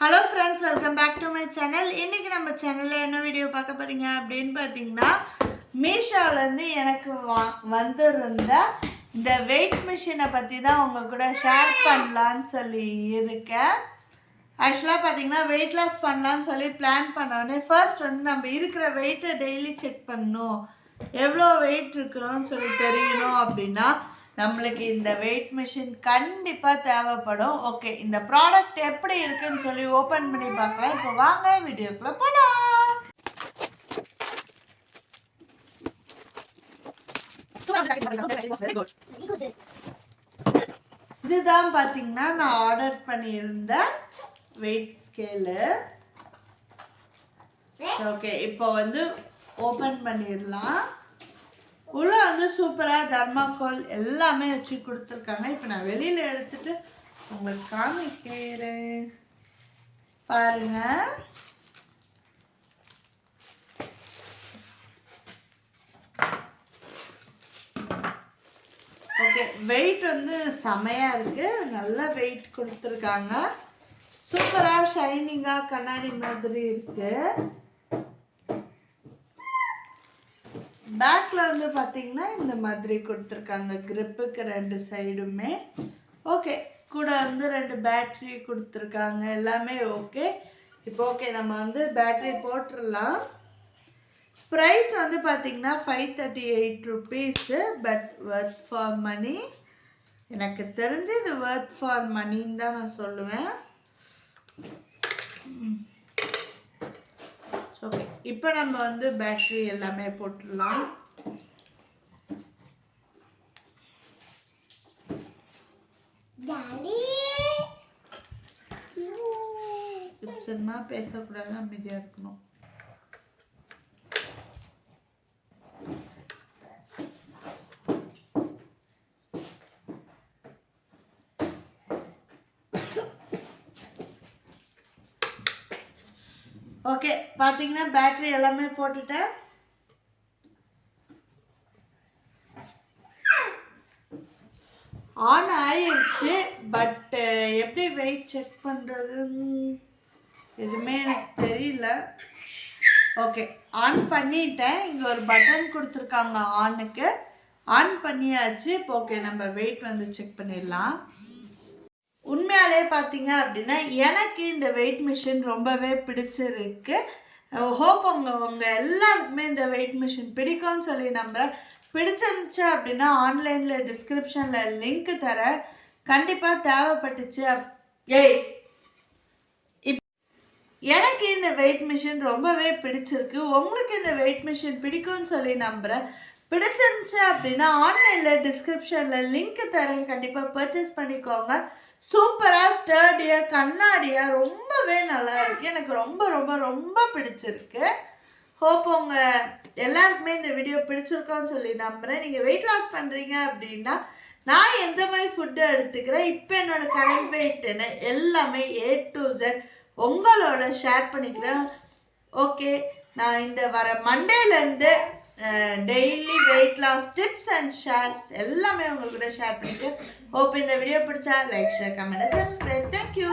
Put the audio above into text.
Hello friends welcome back to my channel இன்றைக்கி நம்ம சேனலில் என்ன வீடியோ பார்க்க போறீங்க அப்படின்னு பார்த்தீங்கன்னா மீஷோலேருந்து எனக்கு வா வந்திருந்த இந்த வெயிட் மிஷினை பற்றி தான் உங்கள் கூட ஷேர் பண்ணலான்னு சொல்லி இருக்கேன். ஆக்சுவலாக பார்த்தீங்கன்னா வெயிட் லாஸ் பண்ணலான்னு சொல்லி பிளான் பண்ணோடனே ஃபர்ஸ்ட் வந்து நம்ம இருக்கிற வெயிட்டை டெய்லி செக் பண்ணணும். எவ்வளோ வெயிட் இருக்கிறோம்னு சொல்லி தெரியணும் அப்படின்னா நம்மளுக்கு இந்த வெயிட் மிஷின் கண்டிப்பாக தேவைப்படும். ஓகே இந்த ப்ராடக்ட் எப்படி இருக்குன்னு சொல்லி ஓப்பன் பண்ணி பார்க்கலாம். இப்போ வாங்க வீடியோக்குள்ளே போகலாம் இதுதான் பார்த்தீங்கன்னா நான் ஆர்டர் பண்ணியிருந்த வெயிட் ஸ்கேலு ஓகே இப்போ வந்து ஓப்பன் பண்ணிடலாம். வந்து சூப்பராக தர்மாக்கோல் எல்லாமே வச்சு கொடுத்துருக்காங்க. இப்போ நான் வெளியில் எடுத்துட்டு உங்களுக்கு காமிக்கிறேன். பாருங்க. ஓகே வெயிட் வந்து செமையாக இருக்கு. நல்ல வெயிட் கொடுத்துருக்காங்க. சூப்பராக ஷைனிங்காக கண்ணாடி மாதிரி இருக்கு. பேக்கில் வந்து பார்த்தீங்கன்னா இந்த மாதிரி கொடுத்துருக்காங்க. க்ரிப்புக்கு ரெண்டு சைடுமே ஓகே கூட வந்து ரெண்டு பேட்ரி கொடுத்துருக்காங்க. எல்லாமே ஓகே இப்போ ஓகே நம்ம வந்து பேட்டரி போட்டுடலாம் ப்ரைஸ் வந்து பார்த்தீங்கன்னா five thirty eight rupees but worth for money எனக்கு தெரிஞ்சு இது ஒர்த் ஃபார் மணின்னு தான் நான் சொல்லுவேன். ம் இப்போ நம்ம வந்து பேட்டரி எல்லாமே போட்டுடலாம். சினிமா பேசக்கூடாது அமைதியாக இருக்கணும். ஓகே பார்த்தீங்கன்னா பேட்ரி எல்லாமே போட்டுட்டேன். ஆன் ஆயிடுச்சு பட் எப்படி வெயிட் செக் பண்ணுறதுன்னு எதுவுமே எனக்கு தெரியல. ஓகே ஆன் பண்ணிட்டேன். இங்கே ஒரு பட்டன் கொடுத்துருக்காங்க ஆனுக்கு ஆன் பண்ணியாச்சு. இப்போ ஓகே நம்ம வெயிட் வந்து செக் பண்ணிடலாம். உண்மையாலே பார்த்தீங்க அப்படின்னா எனக்கு இந்த வெயிட் மிஷின் ரொம்பவே பிடிச்சிருக்கு. ஹோப் உங்கள் உங்கள் எல்லாருக்குமே இந்த வெயிட் மிஷின் பிடிக்கும்னு சொல்லி நம்புகிறேன் பிடிச்சிருந்துச்சு அப்படின்னா ஆன்லைனில் டிஸ்கிரிப்ஷனில் லிங்க் தரேன் கண்டிப்பாக தேவைப்பட்டுச்சு ஏய் இப்- எனக்கு இந்த வெயிட் மிஷின் ரொம்பவே பிடிச்சிருக்கு. உங்களுக்கு இந்த வெயிட் மிஷின் பிடிக்கும்னு சொல்லி நம்புகிறேன் பிடிச்சிருந்துச்சு அப்படின்னா ஆன்லைனில் டிஸ்கிரிப்ஷனில் லிங்க் தரேன். கண்டிப்பாக பர்ச்சேஸ் பண்ணிக்கோங்க. சூப்பராக ஸ்டர்டியாக கண்ணாடியாக ரொம்பவே நல்லா இருக்கு எனக்கு ரொம்ப ரொம்ப ரொம்ப பிடிச்சிருக்கு. ஹோப் உங்கள் எல்லாருக்குமே இந்த வீடியோ பிடிச்சிருக்கோன்னு சொல்லி நம்புகிறேன் நீங்கள் வெயிட் லாஸ் பண்ணுறீங்க அப்படின்னா நான் எந்த மாதிரி ஃபுட்டு எடுத்துக்கிறேன் இப்போ என்னோடய கரண்ட் வெயிட் என்ன எல்லாமே ஏ டு ஜெட் உங்களோட ஷேர் பண்ணிக்கிறேன். ஓகே நான் இந்த வர மண்டேலேருந்து daily weight loss tips and shares எல்லாமே உங்க கூட ஷேர் பண்ணிட்டு ஹோப் இந்த வீடியோ பிடிச்சா like share comment subscribe thank you